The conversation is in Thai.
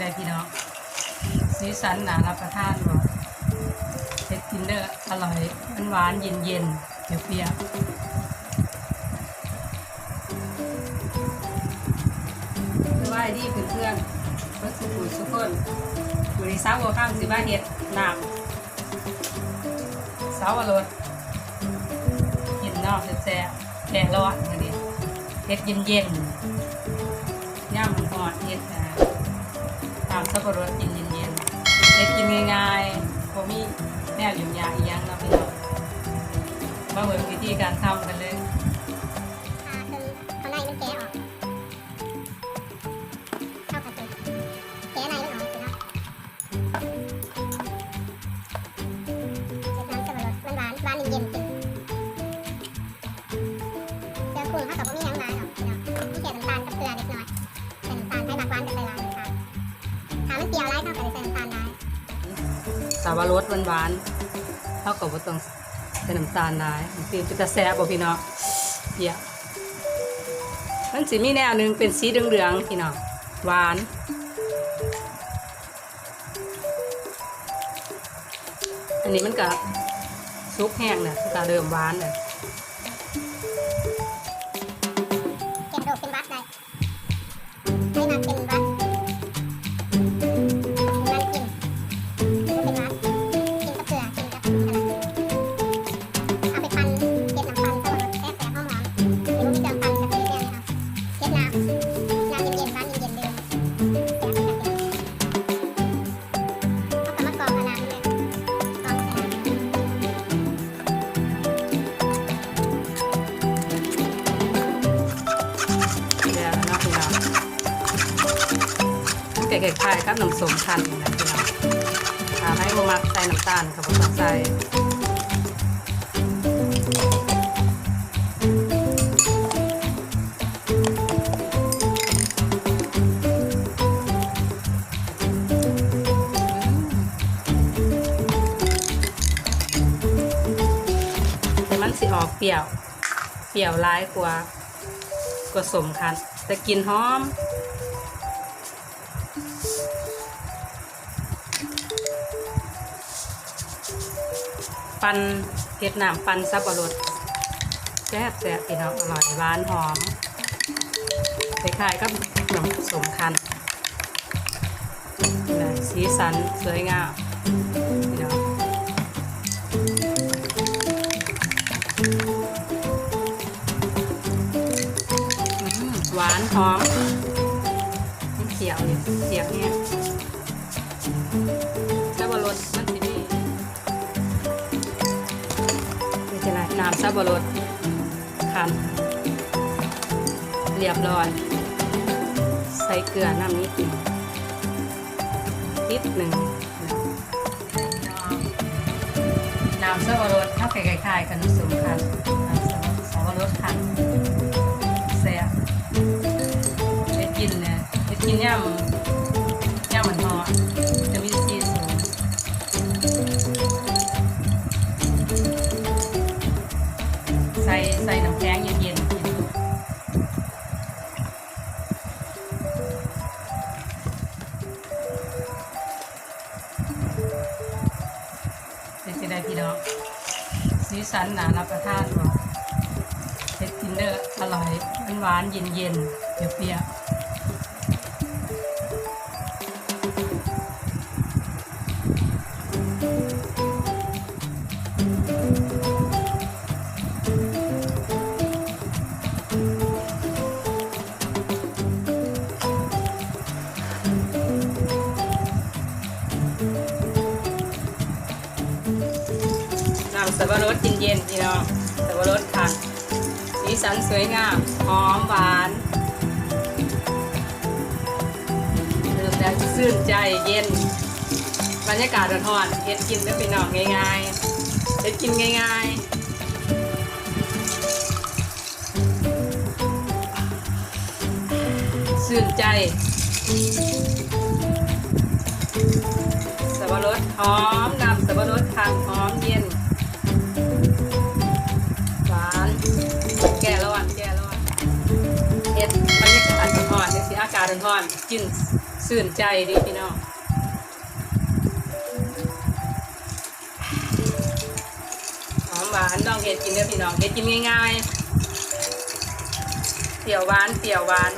ได้พี่เนาะสีสันหนารับประทานบ่เฮ็ดกินเด้ออร่อยมันหวานเย็นเย็นเปรี้ยวๆสบายดีเพื่อนๆเพื่อนสุขุมสุขคนอยู่ในสาวหัวข้ามสิบ้าเฮ็ดน้ำสาวรสกินนอกแซ่บแกงร้อนอย่างนี้เฮ็ดเย็นเย็นย่ำหอดเฮ็ดอ่า ตามสับปะรดกินเย็นๆได้กินง่ายๆผมมีแนวอยู่ยาอีกยังนะพี่น้องมาเบิ่งวิธีการทำกันเลย มันเปรี้ยวร้ายเข้ากับใส่น้ำตาลร้ายสาวรสหวานๆเท่ากับว่าต้องใส่น้ำตาลได้มันคือจะแซ่บบ่พี่น้องเดี๋ยมันสิมีแนวหนึ่งเป็นสีเหลืองๆพี่น้องหวานอันนี้มันก็ซุกแห้งเนี่ยก็เริ่มหวานเนี่ย น้ำเย็นๆบ้านเย็นๆดื่มแซ่บเป็นแบบนี้เอากลับมากรองเอาน้ำเลยกรองใส่น้ำ เดี๋ยวนะพี่น้องมันก็คล้ายๆกับน้ำสมคันนะพี่น้องถ้าให้บ่มักใส่น้ำตาลก็บ่ต้องใส่ อกเปรี้ยว เปรี้ยวร้ายกว่ากว่าสมคันแต่กินหอม ปันเฮ็ดน้ำปันซับปะรดแซ่บแซ่บพี่น้องอร่อยหวานหอมคล้ายๆกับขน้ำสมคันสีสันสวยงามพี่น้อง หวานหอมมันเขียวอยู่ยเขียวเนี่ยซับปะรดมันสิมีนี่จะไรน้ำซับปะรดคันเรียบร้อย ใส่เกลือน้ำนิดหนึ่งนิดหนึ่งน้ำซับปะรดเท่าคล้ายกันน้ำส้มคันน้ำซับปะรดคัน กินย่ำย่ำมันหอดจะมีชีสสูงใส่ใส่น้ำแข็งเย็นๆกินเป็นสิได้พี่น้องสีสันหนารับประทานบ่เฮ็ดกินเด้ออร่อยมันหวานเย็นเย็นๆเปรี้ยวๆ น้ำสับปะรดเย็นๆพี่น้องสับปะรดค่ะสีสันสวยงามหอมหวานเริ่มแล้วชื่นใจเย็น บรรยากาศร้อนๆเฮ็ดกินได้พี่น้องง่ายๆเฮ็ดกินง่ายๆชื่นใจสับปะรดหอมนำสับปะรดทางหอมเย็น อนห่อนกินสื่นใจดีพี่น้องหอมหวานลองเห็ดกินเด้อพี่น้องเห็ดกินง่ายๆเปรี้ยวหวานเปรี้ยวหวาน